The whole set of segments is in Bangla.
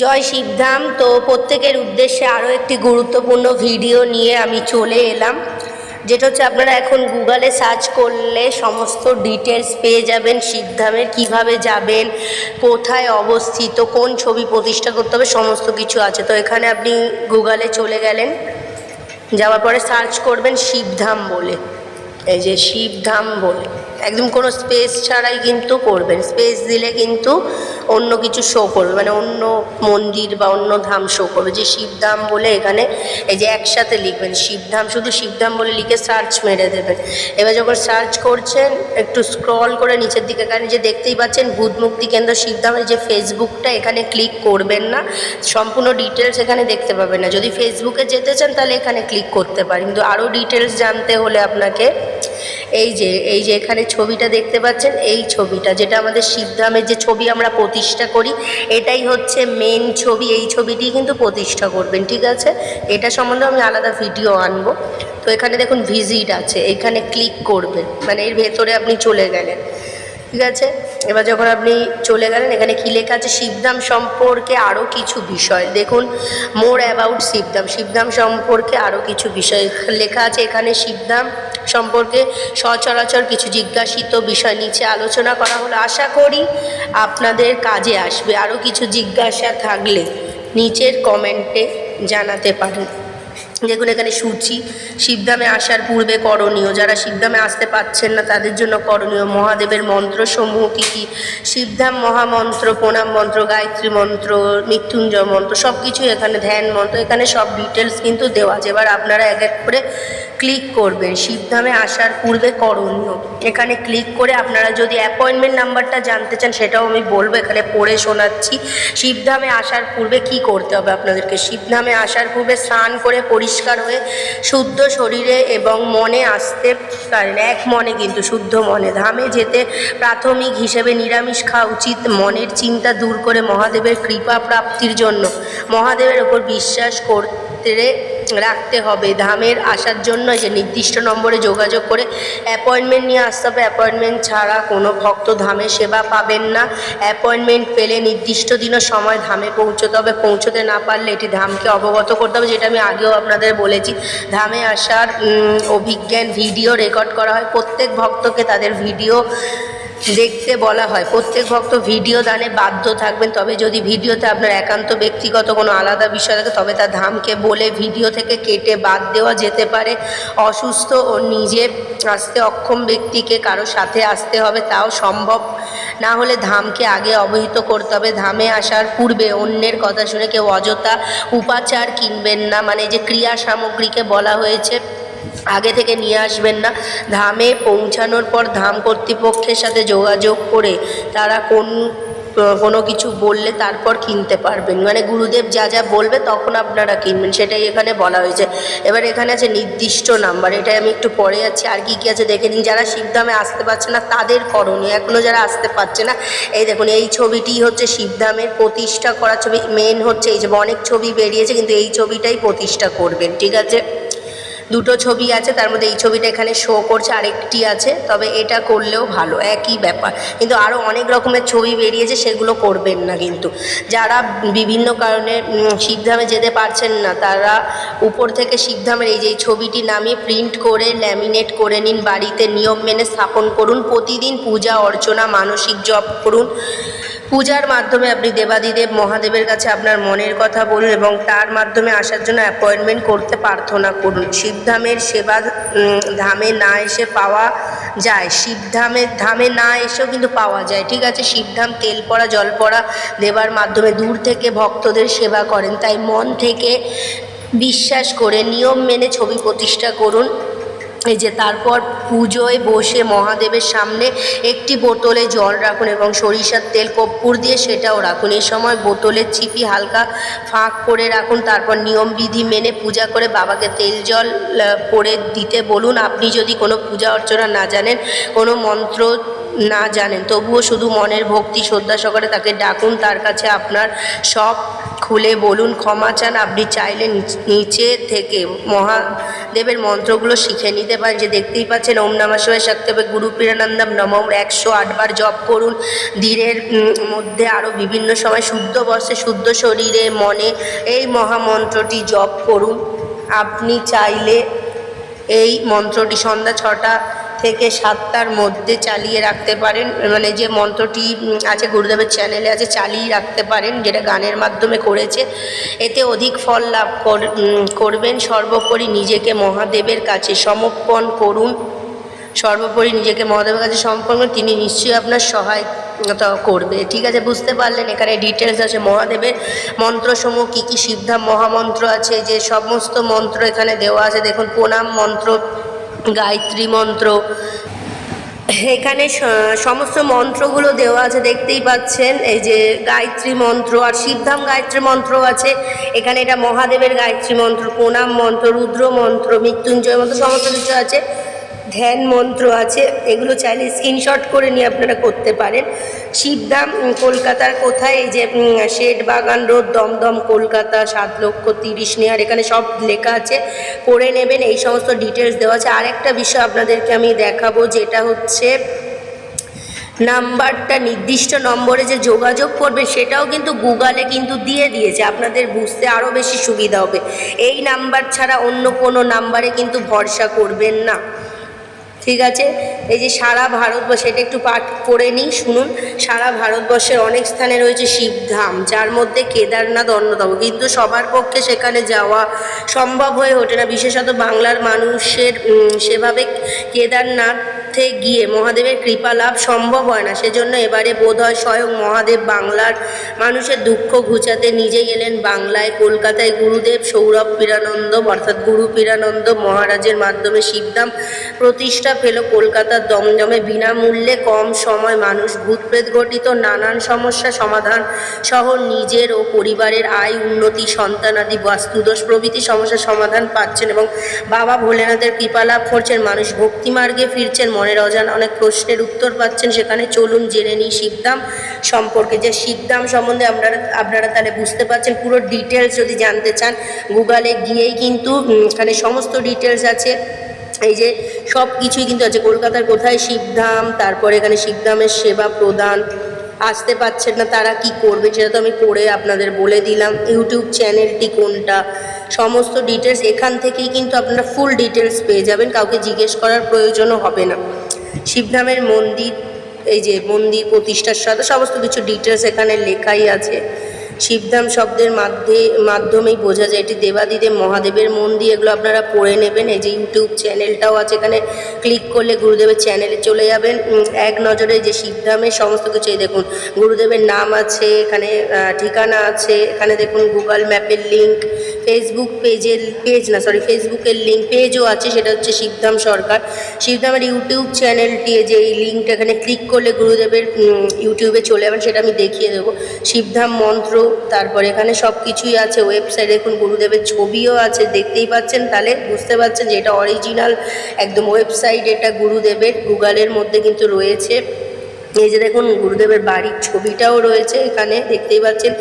জয় শিবধাম। তো প্রত্যেকের উদ্দেশ্যে আরও একটি গুরুত্বপূর্ণ ভিডিও নিয়ে আমি চলে এলাম, যেটা হচ্ছে আপনারা এখন গুগলে সার্চ করলে সমস্ত ডিটেলস পেয়ে যাবেন, শিবধামের কীভাবে যাবেন, কোথায় অবস্থিত, কোন ছবি প্রতিষ্ঠা করতে হবে, সমস্ত কিছু আছে। তো এখানে আপনি গুগলে চলে গেলেন, যাওয়ার পরে সার্চ করবেন শিবধাম বলে। এই যে শিবধাম বলে। একদম কোনো স্পেস ছাড়াই কিন্তু করবেন। স্পেস দিলে কিন্তু অন্য কিছু শো করবে মানে অন্য মন্দির বা অন্য ধাম শো করবে। যে শিবধাম বলে এখানে এই যে একসাথে লিখবেন শিবধাম শুধু শিবধাম বলে লিখে সার্চ মেরে দেবেন। এবার যখন সার্চ করছেন, একটু স্ক্রল করে নিচের দিকে এখানে যে দেখতেই পাচ্ছেন ভূত মুক্তি কেন্দ্র শিবধামের যে ফেসবুকটা এখানে ক্লিক করবেন না, সম্পূর্ণ ডিটেলস এখানে দেখতে পাবেন না। যদি ফেসবুকে যেতে চান, তাহলে এখানে ক্লিক করতে পারেন। কিন্তু আরও ডিটেলস জানতে হলে আপনাকে এই যে এই যে এখানে ছবিটা দেখতে পাচ্ছেন, এই ছবিটা যেটা আমাদের শিবধামের যে ছবি আমরা প্রতিষ্ঠা করি, এটাই হচ্ছে মেন ছবি। এই ছবিটি কিন্তু প্রতিষ্ঠা করবেন, ঠিক আছে? এটা সম্বন্ধে আমি আলাদা ভিডিও আনব। তো এখানে দেখুন ভিজিট আছে, এখানে ক্লিক করবেন মানে এর ভেতরে আপনি চলে গেলেন, ঠিক আছে? এবার যখন আপনি চলে গেলেন, এখানে কী লেখা আছে? শিবধাম সম্পর্কে আরও কিছু বিষয়। দেখুন মোর অ্যাবাউট শিবধাম। শিবধাম সম্পর্কে আরও কিছু বিষয় লেখা আছে। এখানে শিবধাম সম্পর্কে সচরাচর কিছু জিজ্ঞাসিত বিষয় নিচে আলোচনা করা হলো। আশা করি আপনাদের কাজে আসবে। আরও কিছু জিজ্ঞাসা থাকলে নিচের কমেন্টে জানাতে পারেন। দেখুন এখানে সূচি। শিবধামে আসার পূর্বে করণীয়। যারা শিবধামে আসতে পাচ্ছেন না, তাদের জন্য করণীয় মহাদেবের মন্ত্রসমূহ কী কী? শিবধাম মহামন্ত্র, প্রণাম মন্ত্র, গায়ত্রী মন্ত্র, মৃত্যুঞ্জয় মন্ত্র সব কিছুই এখানে ধ্যান মন্ত্র। এখানে সব ডিটেলস কিন্তু দেওয়া আছে। এবার আপনারা এক এক করে ক্লিক করবেন। শিবধামে আসার পূর্বে করণীয়। এখানে ক্লিক করে আপনারা যদি অ্যাপয়েন্টমেন্ট নাম্বারটা জানতে চান, সেটাও আমি বলব। এখানে পড়ে শোনাচ্ছি। শিবধামে আসার পূর্বে কি করতে হবে আপনাদেরকে? শিবধামে আসার পূর্বে স্নান করে পরিষ্কার হয়ে শুদ্ধ শরীরে এবং মনে আসতে পারেন। এক মনে কিন্তু, শুদ্ধ মনে। ধামে যেতে প্রাথমিক হিসেবে নিরামিষ খাওয়া উচিত। মনের চিন্তা দূর করে মহাদেবের কৃপা প্রাপ্তির জন্য। মহাদেবের ওপর বিশ্বাস করতে রাখতে হবে। ধামের আসার জন্য যে নির্দিষ্ট নম্বরে যোগাযোগ করে অ্যাপয়েন্টমেন্ট নিয়ে আসতে হবে। অ্যাপয়েন্টমেন্ট ছাড়া কোনো ভক্ত ধামে সেবা পাবেন না। অ্যাপয়েন্টমেন্ট পেলে নির্দিষ্ট দিনও সময় ধামে পৌঁছতে হবে। পৌঁছতে না পারলে এটি ধামকে অবগত করতে হবে, যেটা আমি আগেও আপনাদের বলেছি। ধামে আসার অভিজ্ঞান ভিডিও রেকর্ড করা হয়। প্রত্যেক ভক্তকে তাদের ভিডিও দেখতে বলা হয়। প্রত্যেক ভক্ত ভিডিও দানে বাধ্য থাকবেন, তবে যদি ভিডিওতে আপনার একান্ত ব্যক্তিগত কোনো আলাদা বিষয় থাকে, তবে তা ধামকে বলে ভিডিও থেকে কেটে বাদ দেওয়া যেতে পারে। অসুস্থ ও নিজে আসতে অক্ষম ব্যক্তিকে কারও সাথে আসতে হবে, তাও সম্ভব না হলে ধামকে আগে অবহিত করতে হবে। ধামে আসার পূর্বে অন্যের কথা শুনে কেউ অযথা উপাচার কিনবেন না। মানে যে ক্রিয়া সামগ্রীকে বলা হয়েছে আগে থেকে নিয়ে আসবেন না। ধামে পৌঁছানোর পর ধাম কর্তৃপক্ষের সাথে যোগাযোগ করে তারা কোন, কোনো কিছু বললে তারপর কিনতে পারবেন। মানে গুরুদেব যা যা বলবে তখন আপনারা কিনবেন, সেটাই এখানে বলা হয়েছে। এবার এখানে আছে নির্দিষ্ট নাম্বার, এটাই আমি একটু পরে যাচ্ছি আর কি কী আছে দেখে নিন, যারা শিবধামে আসতে পারছে না তাদের করণীয় এখনও যারা আসতে পারছে না, এই দেখুন, এই ছবিটি হচ্ছে শিবধামের প্রতিষ্ঠা করা ছবি। মেন হচ্ছে এই যে অনেক ছবি বেরিয়েছে, কিন্তু এই ছবিটাই প্রতিষ্ঠা করবেন, ঠিক আছে? দুটো ছবি আছে তার মধ্যে এই ছবিটা এখানে শো করছে আরেকটি আছে তবে এটা করলেও ভালো একই ব্যাপার। কিন্তু আরও অনেক রকমের ছবি বেরিয়েছে সেগুলো করবেন না কিন্তু। যারা বিভিন্ন কারণে উম, শিবধামে যেতে পারছেন না তারা উপর থেকে শিবধামের এই যে ছবিটি নামিয়ে প্রিন্ট করে ল্যামিনেট করে নিন বাড়িতে নিয়ম মেনে স্থাপন করুন প্রতিদিন পূজা অর্চনা মানসিক জপ করুন। পূজার মাধ্যমে আপনি দেবাদিদেব মহাদেবের কাছে আপনার মনের কথা বলুন এবং তার মাধ্যমে আসার জন্য অ্যাপয়েন্টমেন্ট করতে প্রার্থনা করুন। শিবধামের সেবা ধামে না এসে পাওয়া যায়। শিবধামে, ধামে না এসেও কিন্তু পাওয়া যায়, ঠিক আছে? শিবধাম তেল পড়া, জল পড়া দেবার মাধ্যমে দূর থেকে ভক্তদের সেবা করেন। তাই মন থেকে বিশ্বাস করে নিয়ম মেনে ছবি প্রতিষ্ঠা করুন। এই যে তারপর পুজোয় বসে মহাদেবের সামনে একটি বোতলে জল রাখুন এবং সরিষার তেল কপ্পুর দিয়ে সেটাও রাখুন। এই সময় বোতলের চিপি হালকা ফাঁক করে রাখুন। তারপর নিয়মবিধি মেনে পূজা করে বাবাকে তেল জল পরে দিতে বলুন। আপনি যদি কোনো পূজা অর্চনা না জানেন, কোনো মন্ত্র না জানেন, তবুও শুধু মনের ভক্তি, শ্রদ্ধা সহকারে তাকে ডাকুন। তার কাছে আপনার সব খুলে বলুন ক্ষমা চান আপনি চাইলে নিচ- থেকে মহাদেবের মন্ত্রগুলো শিখে নিতে পারেন। যে দেখতেই পাচ্ছেন ওম নমঃ শিবায় শক্তি হবে গুরু পীরানন্দম নমম একশো আটবার জপ করুন। উম, মধ্যে আরও বিভিন্ন সময় শুদ্ধ বস্ত্রে শুদ্ধ শরীরে মনে এই মহামন্ত্রটি জপ করুন। আপনি চাইলে এই মন্ত্রটি সন্ধ্যা ছটা থেকে সাতটার মধ্যে চালিয়ে রাখতে পারেন। মানে যে মন্ত্রটি আছে গুরুদেবের চ্যানেলে আছে, চালিয়ে রাখতে পারেন, যেটা গানের মাধ্যমে করেছে। এতে অধিক ফল লাভ কর- করবেন। সর্বোপরি নিজেকে মহাদেবের কাছে সমর্পণ করুন। সর্বোপরি নিজেকে মহাদেবের কাছে সমর্পণ করুন, তিনি নিশ্চয়ই আপনার সহায়তা করবে। ঠিক আছে, বুঝতে পারলেন? এখানে ডিটেলস আছে। মহাদেবের মন্ত্রসমূহ কী কী? সিদ্ধাম মহামন্ত্র আছে, যে সমস্ত মন্ত্র এখানে দেওয়া আছে। দেখুন, প্রণাম মন্ত্র গায়ত্রী মন্ত্র। এখানে সমস্ত মন্ত্রগুলো দেওয়া আছে, দেখতেই পাচ্ছেন। এই যে গায়ত্রী মন্ত্র আর শিবধাম গায়ত্রী মন্ত্র আছে। এখানে এটা মহাদেবের গায়ত্রী মন্ত্র, প্রণাম মন্ত্র, রুদ্র মন্ত্র, মৃত্যুঞ্জয় মন্ত্র, সমস্ত কিছু আছে। ধ্যান মন্ত্র আছে, এগুলো চাইলে স্ক্রিনশট করে নিয়ে আপনারা করতে পারেন। শিবধাম কলকাতার কোথায় এই যে শেঠ বাগান, রোড, দমদম, কলকাতা, সাত লক্ষ তিরিশ নেয়ার এখানে সব লেখা আছে। পড়ে নেবেন, এই সমস্ত ডিটেলস দেওয়া আছে। আরেকটা বিষয় আপনাদেরকে আমি দেখাবো, যেটা হচ্ছে, নাম্বারটা, নির্দিষ্ট নম্বরে যে যোগাযোগ করবে, সেটাও কিন্তু গুগলে কিন্তু দিয়ে দিয়েছে। আপনাদের বুঝতে আরও বেশি সুবিধা হবে। এই নাম্বার ছাড়া অন্য কোনো নাম্বারে কিন্তু ভরসা করবেন না। ঠিক আছে? এই যে সারা ভারতবর্ষ এটা একটু পাঠ করে নিই, শুনুন। সারা ভারতবর্ষের অনেক স্থানে রয়েছে শিবধাম, যার মধ্যে কেদারনাথ অন্যতম। কিন্তু সবার পক্ষে সেখানে যাওয়া সম্ভব হয়ে ওঠে না। বিশেষত বাংলার মানুষের সেভাবে কেদারনাথে গিয়ে মহাদেবের কৃপা লাভ সম্ভব হয় না। সেজন্য এবারে বোধ হয় স্বয়ং মহাদেব বাংলার মানুষের দুঃখ ঘুচাতে নিজে গেলেন বাংলায়। কলকাতায় গুরুদেব সৌরভ পীরানন্দ, অর্থাৎ গুরু পীরানন্দ মহারাজের মাধ্যমে শিবধাম প্রতিষ্ঠা পেল কলকাতার দমদমে বিনামূল্যে কম সময় মানুষ ভূতপ্রেত ঘটিত নানান সমস্যা সমাধান সহ নিজের ও পরিবারের আয় উন্নতি, সন্তান সন্তানাদি বাস্তুদোষ প্রভৃতি সমস্যার সমাধান পাচ্ছেন এবং বাবা ভোলেনাথের কৃপা লাভ করছেন। মানুষ ভক্তি মার্গে ফিরছেন, মনের অজানা অনেক প্রশ্নের উত্তর পাচ্ছেন। সেখানে চলুন জেনে নিই শিবধাম সম্পর্কে। যে শিবধাম সম্বন্ধে আপনারা আপনারা তাহলে বুঝতে পারছেন। পুরো ডিটেলস যদি জানতে চান গুগলে গিয়েই কিন্তু এখানে সমস্ত ডিটেলস আছে। এই যে সব কিছুই কিন্তু আছে। কলকাতার কোথায় শিবধাম, তারপরে এখানে শিবধামের সেবা প্রদান। আসতে পারছেন না তারা কি করবে সেটা তো আমি পড়ে আপনাদের বলে দিলাম। ইউটিউব চ্যানেলটি কোনটা? সমস্ত ডিটেলস এখান থেকেই কিন্তু আপনারা ফুল ডিটেলস পেয়ে যাবেন। কাউকে জিজ্ঞেস করার প্রয়োজনও হবে না। শিবধামের মন্দির, এই যে মন্দির প্রতিষ্ঠার সাথে সমস্ত কিছু ডিটেলস এখানে লেখাই আছে। শিবধাম শব্দের মাধ্যমে মাধ্যমেই বোঝা যায়। এটি দেবাদিদেব মহাদেবের মন্দির। এগুলো আপনারা পড়ে নেবেন। এই যে ইউটিউব চ্যানেলটাও আছে। এখানে ক্লিক করলে গুরুদেবের চ্যানেলে চলে যাবেন। এক নজরে যে শিবধামের সমস্ত কিছু। এই দেখুন, গুরুদেবের নাম আছে, এখানে ঠিকানা আছে। এখানে দেখুন গুগল ম্যাপের লিঙ্ক ফেসবুক পেজের পেজ না সরি ফেসবুকের লিঙ্ক পেজও আছে। সেটা হচ্ছে শিবধাম সরকার। শিবধামের ইউটিউব চ্যানেলটি যে এই লিঙ্কটা এখানে ক্লিক করলে গুরুদেবের ইউটিউবে চলে যাবেন। সেটা আমি দেখিয়ে দেবো। শিবধাম মন্ত্র তারপরে এখানে সব কিছুই আছে ওয়েবসাইট দেখুন, গুরুদেবের ছবিও আছে, দেখতেই পাচ্ছেন, তাহলে বুঝতে পারছেন যে এটা অরিজিনাল একদম ওয়েবসাইট এটা গুরুদেবের গুগলের মধ্যে কিন্তু রয়েছে। এই যে দেখুন, গুরুদেবের বাড়ির ছবিটাও রয়েছে এখানে, দেখতেই পাচ্ছেন।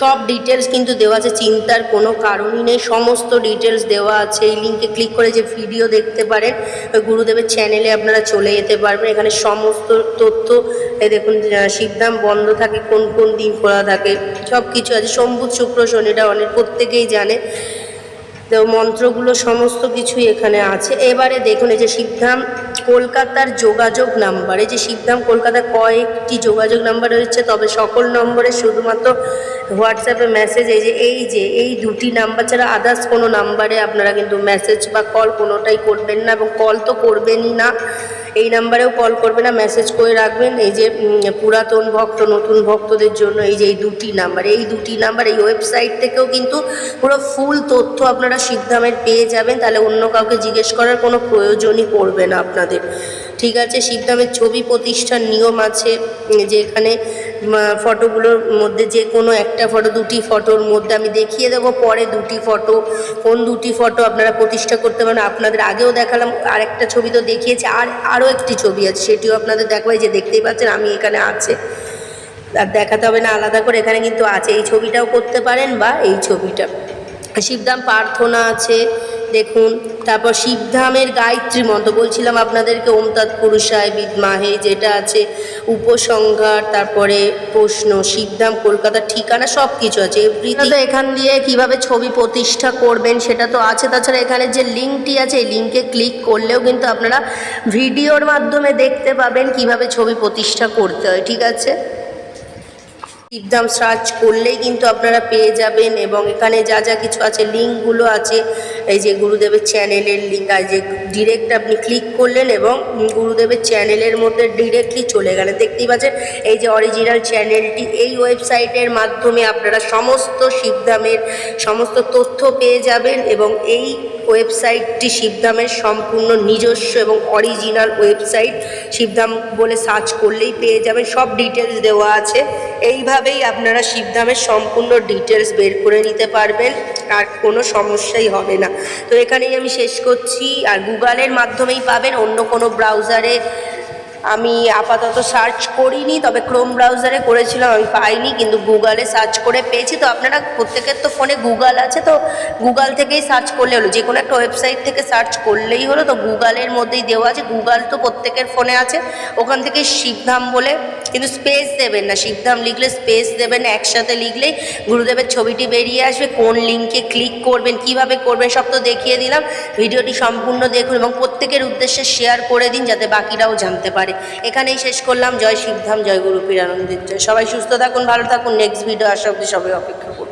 সব ডিটেলস কিন্তু দেওয়া আছে, চিন্তার কোনো কারণই নেই। সমস্ত ডিটেলস দেওয়া আছে, এই লিঙ্কে ক্লিক করে যে ভিডিও দেখতে পারেন গুরুদেবের চ্যানেলে আপনারা চলে যেতে পারবেন। এখানে সমস্ত তথ্য, এই দেখুন শিবধাম বন্ধ থাকে, কোন কোন দিন খোলা থাকে সব কিছু আছে। সম্বুধ শুক্র শনিটা অনেক, প্রত্যেকেই জানে। তো মন্ত্রগুলো সমস্ত কিছুই এখানে আছে। এবারে দেখুন, এই যে শিবধাম কলকাতার যোগাযোগ নাম্বার, এই যে শিবধাম কলকাতার কয়েকটি যোগাযোগ নাম্বার রয়েছে, তবে সকল নম্বরে শুধুমাত্র হোয়াটসঅ্যাপে মেসেজ এই যে এই যে, এই দুটি নাম্বার ছাড়া আদার্স কোনো নাম্বারে আপনারা কিন্তু মেসেজ বা কল কোনোটাই করবেন না এবং কল তো করবেনই না। এই নাম্বারেও কল করবেন না মেসেজ করে রাখবেন। এই যে পুরাতন ভক্ত, নতুন ভক্তদের জন্য এই যে এই দুটি নাম্বার। এই দুটি নাম্বার, এই ওয়েবসাইট থেকেও কিন্তু পুরো ফুল তথ্য আপনারা শিবধামের পেয়ে যাবেন। তাহলে অন্য কাউকে জিজ্ঞেস করার কোনো প্রয়োজনই পড়বে না আপনাদের। ঠিক আছে, শিবধামের ছবি প্রতিষ্ঠার নিয়ম আছে যে এখানে ফটোগুলোর মধ্যে যে কোনো একটা ফটো, দুটি ফটোর মধ্যে আমি দেখিয়ে দেবো। পরে দুটি ফটো, কোন দুটি ফটো আপনারা প্রতিষ্ঠা করতে পারেন, আপনাদের আগেও দেখালাম, আরেকটা ছবি তো দেখিয়েছি, আর আরও একটি ছবি আছে, সেটিও আপনাদের দেখাবো, এই যে দেখতেই পাচ্ছেন, আমি এখানে আছে। আর দেখাতে হবে না, আলাদা করে, এখানে কিন্তু আছে, এই ছবিটাও করতে পারেন বা এই ছবিটা। শিবধাম প্রার্থনা আছে দেখুন। তারপর শিবধামের গায়ত্রী মন্ত্র বলছিলাম আপনাদেরকে, ওম তৎপুরুষায় বিদমাহে যেটা আছে, উপসংহার, তারপরে প্রশ্ন, শিবধাম, কলকাতার ঠিকানা সব কিছু আছে এভরিথিং এখান দিয়ে কীভাবে ছবি প্রতিষ্ঠা করবেন সেটা তো আছে। তাছাড়া এখানে যে লিঙ্কটি আছে, এই লিঙ্কে ক্লিক করলেও কিন্তু আপনারা ভিডিওর মাধ্যমে দেখতে পাবেন কীভাবে ছবি প্রতিষ্ঠা করতে হয়, ঠিক আছে? শিবধাম সার্চ করলেই কিন্তু আপনারা পেয়ে যাবেন এবং এখানে যা যা কিছু আছে, লিঙ্কগুলো আছে, এই যে গুরুদেবের চ্যানেলের লিঙ্ক আছে যে ডিরেক্ট আপনি ক্লিক করলেন এবং গুরুদেবের চ্যানেলের মধ্যে ডিরেক্টলি চলে গেলেন। দেখতেই পাচ্ছেন, এই যে অরিজিনাল চ্যানেলটি এই ওয়েবসাইটের মাধ্যমে আপনারা সমস্ত শিবধামের সমস্ত তথ্য পেয়ে যাবেন এবং এই ওয়েবসাইটটি শিবধামের সম্পূর্ণ নিজস্ব এবং অরিজিনাল ওয়েবসাইট। শিবধাম বলে সার্চ করলেই পেয়ে যাবেন। সব ডিটেলস দেওয়া আছে। এইভাবেই আপনারা শিবধামের সম্পূর্ণ ডিটেলস বের করে নিতে পারবেন। আর কোনো সমস্যাই হবে না। তো এখানেই আমি শেষ করছি। আর গুগলের মাধ্যমেই পাবেন। অন্য কোনো ব্রাউজারে আমি আপাতত সার্চ করিনি, তবে ক্রোম ব্রাউজারে করেছিলাম, আমি পাইনি, কিন্তু গুগলে সার্চ করে পেয়েছি। তো আপনারা প্রত্যেকের তো ফোনে গুগল আছে, তো গুগল থেকেই সার্চ করলে হলো। যে কোনো একটা ওয়েবসাইট থেকে সার্চ করলেই হলো, তো গুগলের মধ্যেই দেওয়া আছে। গুগল তো প্রত্যেকের ফোনে আছে। ওখান থেকে শিবধাম বলে কিন্তু স্পেস দেবেন না। শিবধাম লিখলে স্পেস দেবেন, একসাথে লিখলে গুরুদেবের ছবিটি বেরিয়ে আসবে। কোন লিঙ্কে ক্লিক করবেন, কীভাবে করবেন সব তো দেখিয়ে দিলাম। ভিডিওটি সম্পূর্ণ দেখুন এবং প্রত্যেকের উদ্দেশ্যে শেয়ার করে দিন যাতে বাকিরাও জানতে পারে। এখানেই শেষ করলাম। জয় শিবধাম, জয় গুরু পীরানন্দের জয়। সবাই সুস্থ থাকুন, ভালো থাকুন। নেক্সট ভিডিও আসা অব্দি সবাই অপেক্ষা করুন